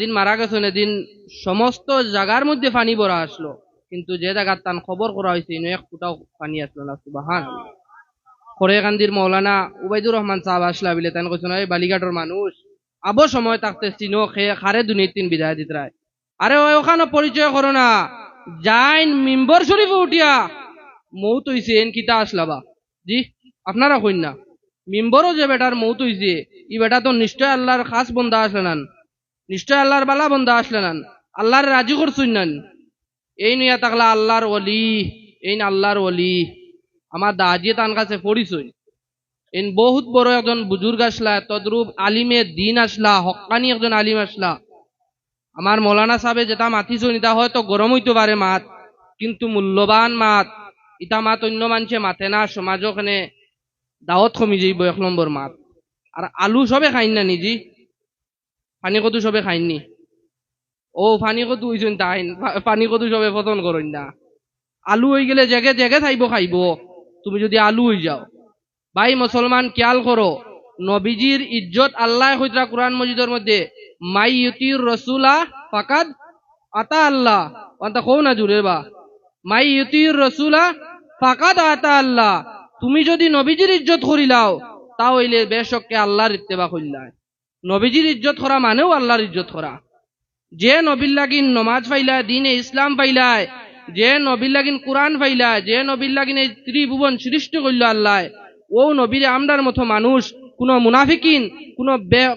দিন মারা গেছেন এদিন সমস্ত জায়গার মধ্যে পানি ভরা আসলো। কিন্তু যে জায়গার তান খবর করা হয়েছে ইনো এক ফুটাও পানি আসলো না, সুবাহান খড়েকান্দির মৌলানা উবাইদুর রহমান সাহেব আসলা বিলে তান কৈছেন এই বালিঘাটর মানুষ, আবো সময় থাকতে চিনো খেয়ে খারে দুনিয়ার তিন বিদায় দিত রায় আরে ওখানে পরিচয় করো না। যাইন মিম্বর শরীফে উঠিয়া, মৌত হইছে এন কিতা আসলাবা জি, আপনারা কইন না। মিম্বরও যে বেটার মৌত হইছে ই বেটা তো নিশ্চয় আল্লাহর খাস বন্ধা আসলে নান নিশ্চয় আল্লাহর বালা বন্ধা আসলে নান আল্লাহর রাজি করছুন নান এই নিয়া তাকলা আল্লাহর অলি এই আল্লাহর অলি আমার দাজিয়ে তান কাছে পড়িছই এন বহুত বড় একজন বুজুর্গ আসলা তদ্রুপ আলিমে দিন আসলা হকানি একজন আলিম আসলা। আমার মৌলানা সাহেবে যেটা মাতিছুন ইটা হয়তো গরম হইতে পারে মাত, কিন্তু মূল্যবান মাত। ইটা মাত অন্য মানুষে মাতে না সমাজ ওখানে দাওয়াত কমি যাইব এক নম্বর মাত। আর আলু সবে খাইন না নিজি। পানি কদু সবে খাইননি ও পানি কদু হইছেন তাই পানি কদু সবে পতন করেন না। আলু হয়ে গেলে জেগে জেগে খাইব খাইব। তুমি যদি আলু হয়ে যাও। ভাই মুসলমান খেয়াল করো নবীজির ইজ্জত আল্লাহ হইতরা কোরআন মজিদের মধ্যে, মাই ইউতির রসুলা ফাকাদ আতা আল্লাহ অন্তা কৌ না জুড়ে বা। মাই ইউতির রসুলা ফাকাদ আতা আল্লাহ তুমি যদি নবীজির ইজ্জত করিলাও তা হইলে বেশককে আল্লাহর ইত্তেবা করিলাই নবীজির ইজ্জত করা মানেও আল্লাহর ইজ্জত করা যে নবীর লাগিন নমাজ পাইলায়, দিনে ইসলাম পাইলায়, যে নবীর লাগিন কোরআন পাইলায়, যে নবীর লাগিন এই ত্রিভুবন সৃষ্টি করল আল্লাহ, ও নবীর আমদার মতো মানুষ, কোন মুনাফিকিন, কোন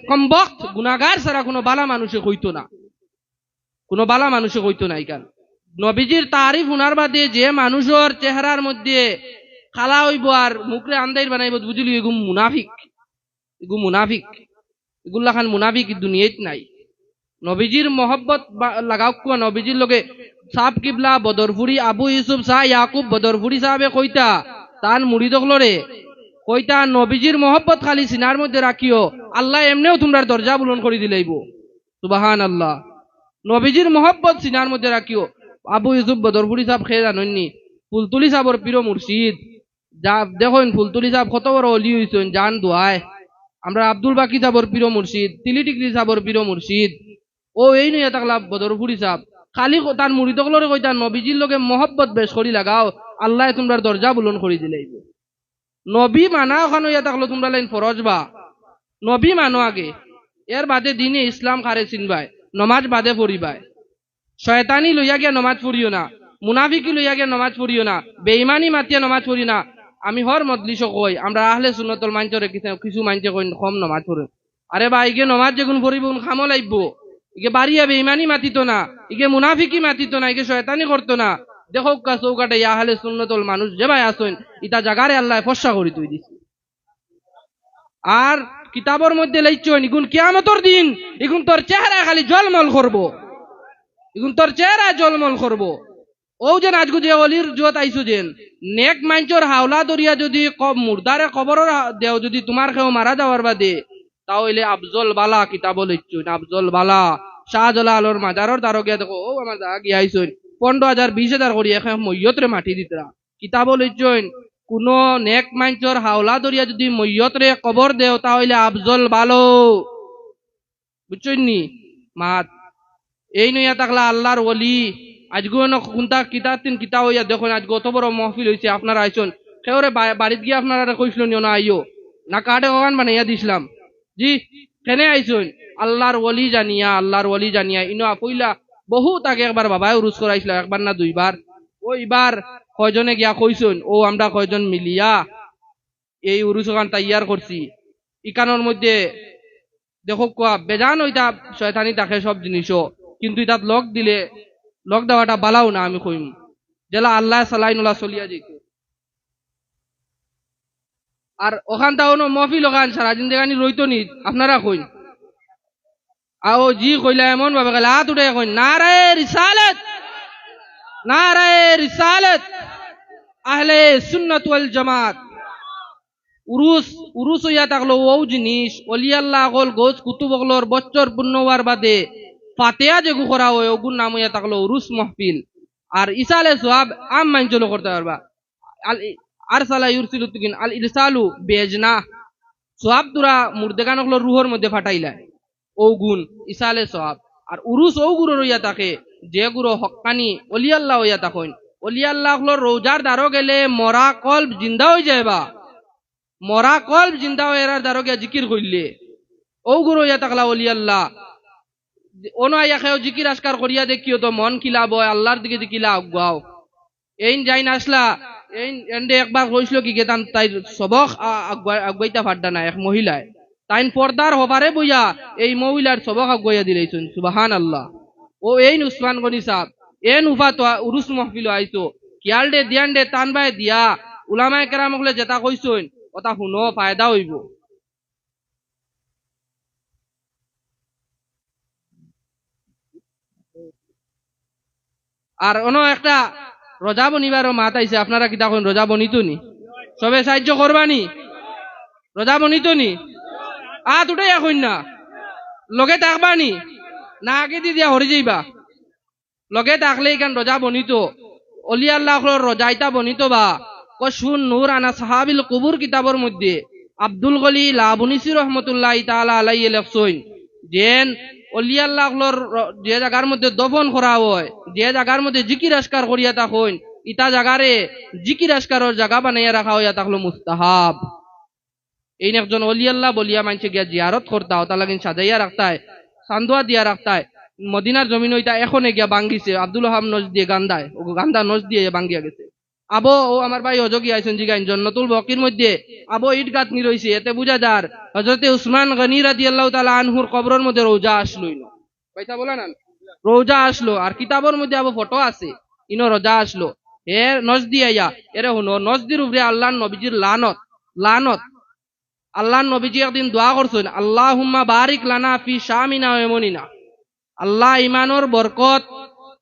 কমবক্ত গুনাগার ছাড়া কোনো বালা মানুষে হইতো না। কোনো বালা মানুষে হইতো না ইকান নবীজির তারিফ উনার বাদে যে মানুষের চেহারার মধ্যে খালা হইব আর মুখরে আন্দাইর বানাইব, বুঝলি, এগু মুনাফিক। এগু মুনাফিক। এগুলা খান মুনাফিক দুনিয়াত নাই। নবীজির মহব্বত লাগাও কুয়া নবীজির লগে সাপ কিবলা বদরফুরি আবু ইউসুফ শাহ ইয়াকুব বদরফুরি সাহেবে কইতা, তান মুড়ি দখলরে কইতা নবীজির মহব্বত খালি সিনার মধ্যে রাখিও আল্লাহ এমনিও তোমরা দরজা বুলন করে দিলাইব সুবাহান আল্লাহ নবীজির মহব্বত সিনার মধ্যে রাখিও আবু ইউসুফ বদরপুরি সাহেব খেয়ে জানেননি ফুলতুলি সাহর প্রিয় মুর্শিদ যা দেখুন ফুলতুলি সাহেব কত বড় অলি হইছেন জান দোয়ায় আমরা আব্দুল বাকি সাহর প্রিয় মুর্শিদ, তিলি টিকরি সাহর প্রিয় মুর্শিদ, ও এই নয় তাকলা বদরপুরি সাহেব খালি তার মুড়ি তকলরে কইতা, নবীজির লগে মহব্বত বেশ করি লাগাও, আল্লাহ তোমরা দরজা বুলন করে দিলাইব। নবী মানা ওখানে ইয়া থাকল তোমরা লাইন ফরজ বা। নবী মানো আগে, এর বাদে দিনে ইসলাম খারে চিনবাই নমাজ বাদে পড়িবাই শয়তানি লইয়া গিয়া নমাজ পড়িও না মুনাফিকি লইয়া গিয়া নমাজ পড়িও না বেইমানি মাতিয়া নমাজ পড়ি না আমি হর মদলিশ কই, আমরা আহলে সুন্নতল মাঞ্চরে কিছু মাঞ্চে কই কম নমাজ পড়ে। আরে বা ইগে নমাজ যেগুন পড়িব খামো লাগব। ইগে বাড়িয়া বেইমানি মাতিত না, ইগে মুনাফিকি মাতিত না, ইগে শয়তানি করতো না। দেখো কা চৌকাটে ইয়াহালে সুন্নতল মানুষ যে ভাই আসেন ইটা জাগারে আল্লাহ ফসা করি তুই দিছি। আর কিতাবর মধ্যে লাইছন ইগুন কিয়ামতর দিন, ইগুন তোর চেহারা খালি জলমল করব। ইগুন তোর চেহারা জলমল করব। ও যেন আজগু যে অলির জোত আইসু যেন। নেক মাঞ্চর হাওলা দরিয়া যদি মুর্দারে কবরের দেও যদি তোমার কেউ মারা যাওয়ার বাদে তাহলে আফজল বালা কিতাব লিখছুন আফজল বালা। শাহজালালর মাজারর দ্বারো গিয়া দেখো ও আমার দা গিয়া আইসুন পনেরো হাজার বিশ হাজার করি এখন মৈয়তরে মাটি দিতরা কিতাব লইছইন কোন নেক মাঞ্চর হাওলা দরিয়া যদি মৈয়তরে কবর দেও তাহলে আফজল ভালো বুঝছইনি মাত। এই নইয়া তাকলা আল্লাহর ওলি। আজগো কোনটা কিতাব তিন কিতাব হইয়া দেখুন আজকে অত বড় মহফিল হয়েছে আপনারা আইসন। সেওরে বাড়িত গিয়ে আপনারা কইছিল নিও না আইও না কাটে ওখান বানাইয়া দিছিলাম জি, কেনে আইসন? আল্লাহর ওলি জানিয়া, আল্লাহর ওলি জানিয়া। ইনো পইলা বহুত আগে একবার বাবাই উরুস করাইছিল একবার না দুইবার। ওইবার কয়জনে গিয়া কইছুন ও, আমরা কয়জন মিলিয়া এই উরুস ওখান তাইয়ার করছি ইকানোর মধ্যে দেখো কোয়া বেজান ওইটা শয়তানি তাকে সব জিনিসও কিন্তু ইতাত লক দিলে লক দেওয়াটা বালাও না, আমি কইম। জেলা আল্লাহ সালাইনুল্লাহ চলিয়া যেত আর ওখান তাও মফিল ওখান সারা জিন্দেগানি রইতো নি, আপনারা কইন। আও জি কইলা এমন ভাবে গেলে, হাত উঠে কইন না রে রিসালত না রে রিসালত, আহলে সুন্নাত ওয়াল জামাত। উরুস উরুস হইয়া থাকল ও জিনিস, অলিয়াল্লাহ গল গোস কুতুবগলর বচ্চর পূর্ণ হওয়ার বাদে ফাতেয়া যেগু করা হয় ওগুর নাম হইয়া থাকল উরুস মহফিল। আর ইসালে সোহাব আম মাইঞ্চলো করতে পারবা আল আর সালা ইউরসিলু তুকিন, আল ইরসালু বেজনা। সোহাব তুরা মুর্দেগানকলো রুহর মধ্যে ফাটাইলা। ও গুণ ইসালে সোহাব আর উরুস ও গুরু রইয়া থাকে যে গুরু হক্কানি অলিয়াল্লাহ হইয়া থাকেন অলিয়াল্লাহ হলো রোজার দ্বারো গেলে মরা কল্প জিন্দা হয়ে যায় বা। মরা কল্প জিন্দা হয়ে এরার দ্বারো গিয়া জিকির করলে ও গুরু হইয়া থাকলা অলিয়াল্লাহ। অন আইয়া জিকির আসকার করিয়া দেখিও তো মন কিলাব হয় আল্লাহর দিকে দিকিলা আগুয়াও এইন যাই নাসলা এইন এন্ডে একবার কইছিল কি গেতান তাই সবক আগুয়াইতা ফাড্ডা না এক মহিলায় তাইন পর্দার হবারে বইয়া এই মহিলার সবক আগুয়াইয়া দিলেইছুন সুবাহান আল্লাহ ও এইন উসমান গনি সাহ এন উফা তো উরুস মহফিল আইছো কিয়াল দে দিয়ান দে টান বাই দিয়া উলামায়ে কেরাম হলে যেটা কইছুন ওটা শুনো ফায়দা হইব আর অন্য একটা রজা বনিবারও মাত আইছে, আপনারা কিতা কইন রজা বনিতো নি সবে সাহায্য করবানি? রজা বনিতো নি আ দুটাই এখন না। লগে থাকবানি? না, আগে দি দিয়া হরি যাইবা। লগে থাকলে এখান রজা বনিত অলি আল্লাহ রজা ইতা বনিত বা? কশুন নূর আনা সাহাবিল কুবুর কিতাবর মধ্যে আব্দুল গলি লাবুনিসি রহমতুল্লাহ তাআলা আলাইহি লেখছইন যেন অলি আল্লাহর যে জায়গার মধ্যে দফন করা হয়, যে জায়গার মধ্যে জিকির আসকার করিয়া থাকুন ইটা জায়গারে জিকির আসকারের জায়গা বানাইয়া রাখা হইয়া থাকল মুস্তাহাব। এই একজন অলি আল্লাহ বলিয়া মানছে গিয়া জিয়ারত করতা তা লাগিন সাজাইয়া রাখতায় সান্দুয়া দিয়া রাখতায় মদিনার জমিন ওইটা এখনে গিয়া বাঙ্গিছে আব্দুল হাম নজ দিয়ে গান্দায় গান্দা নজ দিয়ে বাঙ্গিয়া গেছে। আবো, ও আমার ভাই অযোগী আইছেন জিগাইন, জন্নতুল বকির মধ্যে আবো ইট গাঁথনি রইছে। এতে বুঝা যার, হজরতে উসমান গনি রাদি আল্লাহ তালা আনহুর কবরের মধ্যে রোজা আসলোই না পয়সা বলে না? রোজা আসলো, আর কিতাবের মধ্যে আবো ফটো আছে, ইনো রোজা আসলো। এ নজ দিয়ে এরে হুনো নজদির উপরে আল্লাহ নবীজির লানত লানত। আল্লাহ নবীজি একদিন দোয়া করছেন আল্লাহ হুম্মা বারিক লানা ফি শামিনা এমনিনা আল্লাহ ইমানোর বরকত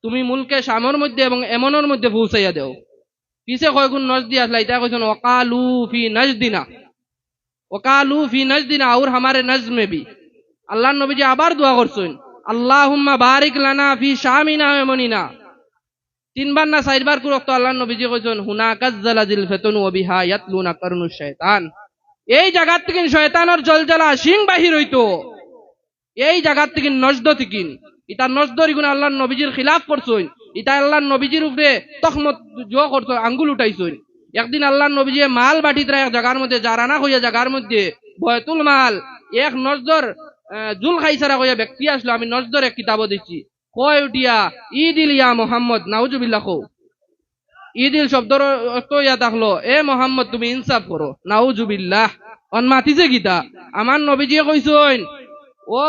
তুমি মুলকে শামর মধ্যে এবং এমনের মধ্যে পৌঁছাইয়া দেও। পিছে কয়গুণ নজ দিয়ে আসলা, ইতা কইছেন ওকালু ফি নজদিনা। ওকালু ফি নজদিনা আর হামারে নজ মে ভি আল্লাহ নবীজি আবার দোয়া করছেন আল্লাহ হুম্মা বারিক লানা ফি শামিনা এমনিনা তিনবার না চারবার কুরক্ত আল্লাহ নবীজি কইছেন হুনা কাজ্জালা জিল ফেতন ও বিহা ইয়াতলুনা কারনু শয়তান এই জায়গার থেকে শয়তানের জলজালা সিং বাহির হইতো এই জায়গার থেকে নজদ থেকে ইটা নজদর ইগুন আল্লাহ নবীজির খিলাফ করছইন ইটা আল্লাহ নবীজির উপরে তখমত জো করছ আঙ্গুল উঠাইছইন। একদিন আল্লাহ নবীজি মাল বাটিতরা এক জায়গার মধ্যে জারানা হইয়া জায়গার মধ্যে বয়তুল মাল এক নজদর আহ, জুল খাইসারা হইয়া ব্যক্তি আসলো আমি নজদর এক কিতাব দিচ্ছি। কয় উঠিয়া ঈদ ইলিয়া মোহাম্মদ নাউজুবিল্লাহ কৌ ঈদিল শব্দর অর্থ ইয়া থাকল এ মোহাম্মদ তুমি ইনসাফ করো। নাউজুবিল্লাহ। অন মাতিছে গীতা। আমার নবীজিয়ে কইছইন ও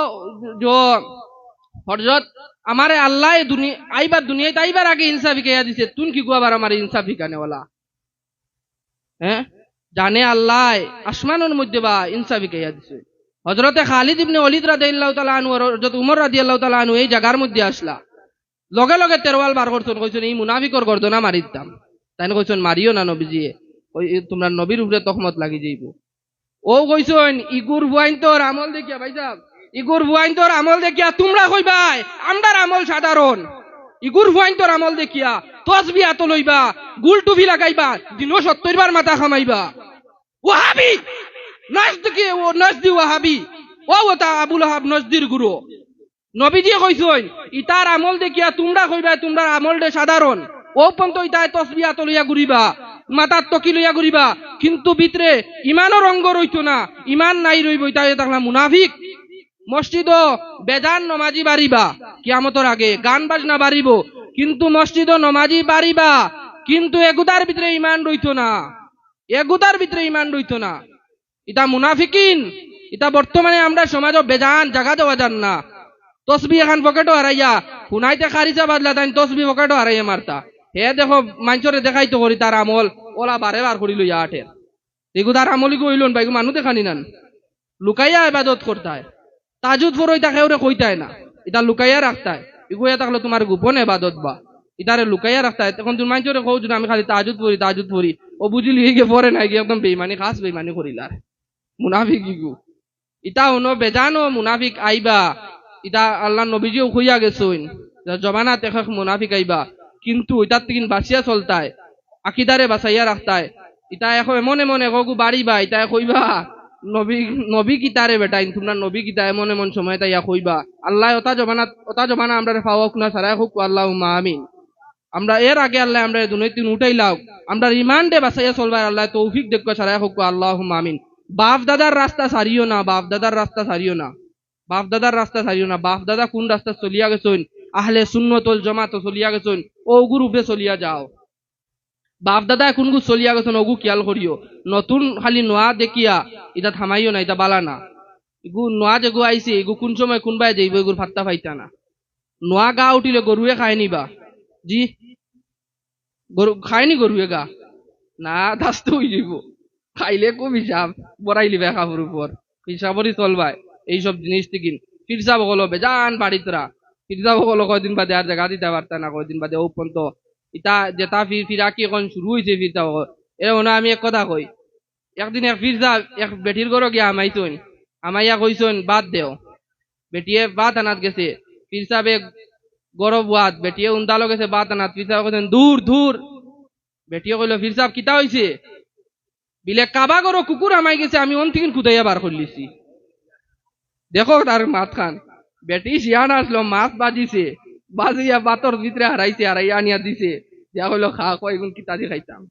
হরজত আমারে আল্লাহ আইবার দুনিয়াতে আইবার আগে ইনসাফি কেয়া দিছে। তুন কি গুয়াবার আমার ইনসাফি কানে ওলা? হ্যাঁ? জানে আল্লাহ, আসমানের মধ্যে বা ইনসাফি কেয়া দিছে। হজরতে খালিদ ইবনে অলিদ রাদিয়াল্লাহু তাআলা আনহু আর হযরত উমর রাদিয়াল্লাহু তাআলা আনহু এই জায়গার মধ্যে আসলা। লগে লগে তেরওয়াল বার করছেন, কইছেন, এই মুনাফিকর গর্দনা মারি দিতাম তাই কইছেন, মারিও না নবীজিয়ে, ওই তোমরা নবীর উপরে তহমত লাগি যাইব। ও কইছেন, ইগুর বুয়াইন তোর আমল দেখিয়া ভাই সাহেব ইগুর বুয়াইন তোর আমল দেখিয়া তোমরা কইবাই আমরার আমল সাধারণ। ইগুর বুয়াইন তোর আমল দেখিয়া তসবি আত লইবা, গুল টুপি লাগাইবা, দিনও সত্তর বার মাথা খামাইবা ওয়াহাবি! নজদি ও নজদি ওয়াহাবি। ও ওটা আবুল হাব নজদির গুরু। নবীজি কইছইন ইতার আমল দেখিয়া তোমরা কইবা তোমরা আমল দে সাধারণ। ও পন্ত ইতায় তসবিয়া তলিয়া ঘুরিবা মাতার তকি লইয়া ঘুরিবা, কিন্তু ভিতরে ইমানের অঙ্গ রইতো না, ইমান নাই রইব, ইতায় তাকলা মুনাফিক। মসজিদ বেজান নমাজি বাড়িবা। কিয়ামতর আগে গান বাজনা বাড়িব, কিন্তু মসজিদ নমাজি বাড়িবা, কিন্তু এগুদার ভিতরে ইমান রইতো না। এগুদার ভিতরে ইমান রইতো না। ইটা মুনাফিকিন ইটা বর্তমানে আমরা সমাজ বেজান জাগা দেওয়া যান না। তসবি এখন পকেটও হারাইয়া শুনাইতে খারিচা বাদলা তাই তসবি পকেটও হারাইয়া মারতা। হে দেখো মানুষরে দেখাইতো করি তার আমল, ওলা বারে বার করি লইয়া আঠের। এগু তার আমলি কইলন, বাইগু মানুষ দেখানি নান। লুকাইয়া ইবাদত করতায়। তাজুদ ফরই তাকে ওরে কইতায় না। এটা লুকাইয়া রাখতায় এগুয়া থাকল তোমার গোপন এবাদত বা। ইতারে লুকাইয়া রাখতায় তখন তুমি মানুষরে কৌ আমি খালি তাজুদ পড়ি তাজুদ পড়ি। ও বুঝিলি গিয়ে পরে নাই গিয়ে একদম বেইমানি খাস বেইমানি করিলার। মুনাফিক ইগু। ইটা হনো বেজানো মুনাফিক আইবা। ইটা আল্লাহ নবীজিও খুইয়া গেছইন। জমানা তেখ মুনাফিক আইবা। কিন্তু ইটার থেকে বাঁচিয়া চলতায় আকিদারে বাঁচাইয়া রাখতায় ইটা এখন এমন মনে কগু বাড়িবা, ইটা কইবা। নবী নবী কিতারে বেটাইন তোমরা নবী কিতা এমন এমন সময় তাইয়া কইবা? আল্লাহ ওতা জমানা ওতা জমানা আমরা ফাওয়াক না, সারাই হুক আল্লাহ আমিন। আমরা এর আগে আল্লাহ আমরা দুনৈতিন উঠাই লাও। আমরা রিমান্ড বাসাইয়া চলবার আল্লাহ তৌফিক দেখ সারাই হুক আল্লাহ আমিন। বাপ দাদার রাস্তা সারিও না বাপ দাদার রাস্তা সারিও না। বাপ দাদার রাস্তা সারিও না। বাপ দাদা কোন রাস্তা চলিয়া গেছইন আহলে সুন্নতল জমাত চলিয়া গেছেন? ও গ্রুপে চলিয়া যাও। বাপ দাদা কোন গু চলিয়া গেছেন ওগু কিয়াল করিও। নতুন খালি নোয়া দেখিয়া এটা থামাইও না এটা বালা না। ইগু নোয়া যেগু আইছে ইগু কোন সময় কোনবাই যাইব এগুর ফাত্তা পাইতা না। নোয়া গা উঠিলে গরুয়ে খায় নিবা। জি গরু খায়নি গরুয়ে গা? না দাস্ত হয়ে যাইব খাইলে খুব হিসাব বড়াই লিবে কাপড় উপর হিসাবরই চলবাই এইসব জিনিস থেকে ফিরসা বকল বেজান বাড়িতরা ফিরসা বকল কয়দিন বাদে আর জায়গা দিতে পারতা না, কয়দিন বাদে ও পর্যন্ত ইতা যেটা ফির ফিরা কি এখন শুরু হয়েছে ফিরসা বকল এরকম আমি এক কথা কই। একদিন এক ফিরসা এক বেটির ঘর গিয়া আমাইতন আমাইয়া কইসন বাদ দেও। বেটিয়ে বাত আনাত গেছে। ফিরসা বে গরব বাদ বেটিয়ে উন্দালো গেছে বাত আনাত। ফিরসা কইছেন দূর দূর বেটিয়ে কইলো ফিরসাব কিতা হইছে বিলে, কাবা গরো কুকুর আমাই গেছে, আমি অন থেকে কুদাইয়া বার করলিছি দেখো তার মাত খান বেটি শিয়ান আসলো মাছ বাজিছে। বাজিয়া বাতর ভিতরে হারাইছে হারাইয়া আনিয়া দিছে। যা হইল খা কয়েকগুণ কিতা দিয়ে খাইতাম।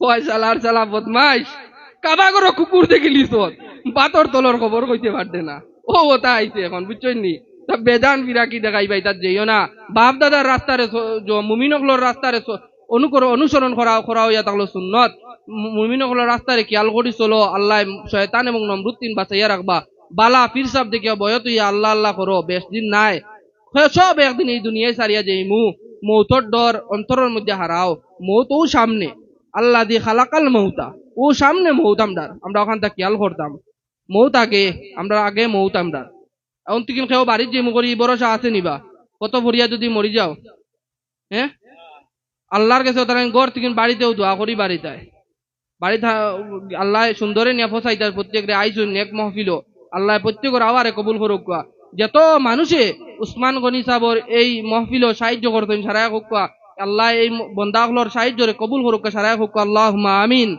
কয় সালার সালা বদমাইশ কাবা গরো কুকুর দেখিলি তোর বাতর তলর খবর কইতে পারতে না ও ওটা আইছে এখন বুঝছই নি? তা বেদান বিরাকি দেখাই ভাই তার যেও না। বাপ দাদার রাস্তারে মুমিনকলর রাস্তারে অনুকর অনুসরণ করা করা হইয়া থাকল সুন্নত মুমিনকলর রাস্তারে খেয়াল করি চলো, আল্লাহ শয়তান এবং নমরুদ্দিন বাঁচাইয়া রাখবা বালা পীর সাহ দেখিয়া বয়ত ইয়া আল্লাহ আল্লাহ করো বেশ দিন নাই। সব একদিন এই দুনিয়ায় সারিয়া যাই মু মৌতর ডর অন্তরের মধ্যে হারাও। মৌত ও সামনে। আল্লাহ দিয়ে খালাকাল মৌতা। ও সামনে মৌত আমদার আমরা ওখান থেকে খেয়াল করতাম। মৌত আগে, আমরা আগে মৌত আমদার এখন তুই কেউ বাড়ির যে করি ভরসা আছে নিবা। কত ভরিয়া যদি মরি যাও। হ্যাঁ? আল্লাহর কাছে তারা গড় থেকে বাড়িতেও দোয়া করি বাড়িতে বাড়ি আল্লাহ সুন্দরে নিয়ে ফসাই তার প্রত্যেক রে আইসুন, নেক মহফিল আল্লাহ প্রত্যেকের আওয়ারে কবুল করুক। যত মানুষে উসমান গনি সাহর এই মহফিল সাহায্য করতেন সারায় হুকা। আল্লাহ এই বন্দাগুলোর সাহায্যরে কবুল করুক সারায় হুকা। আল্লাহ আমিন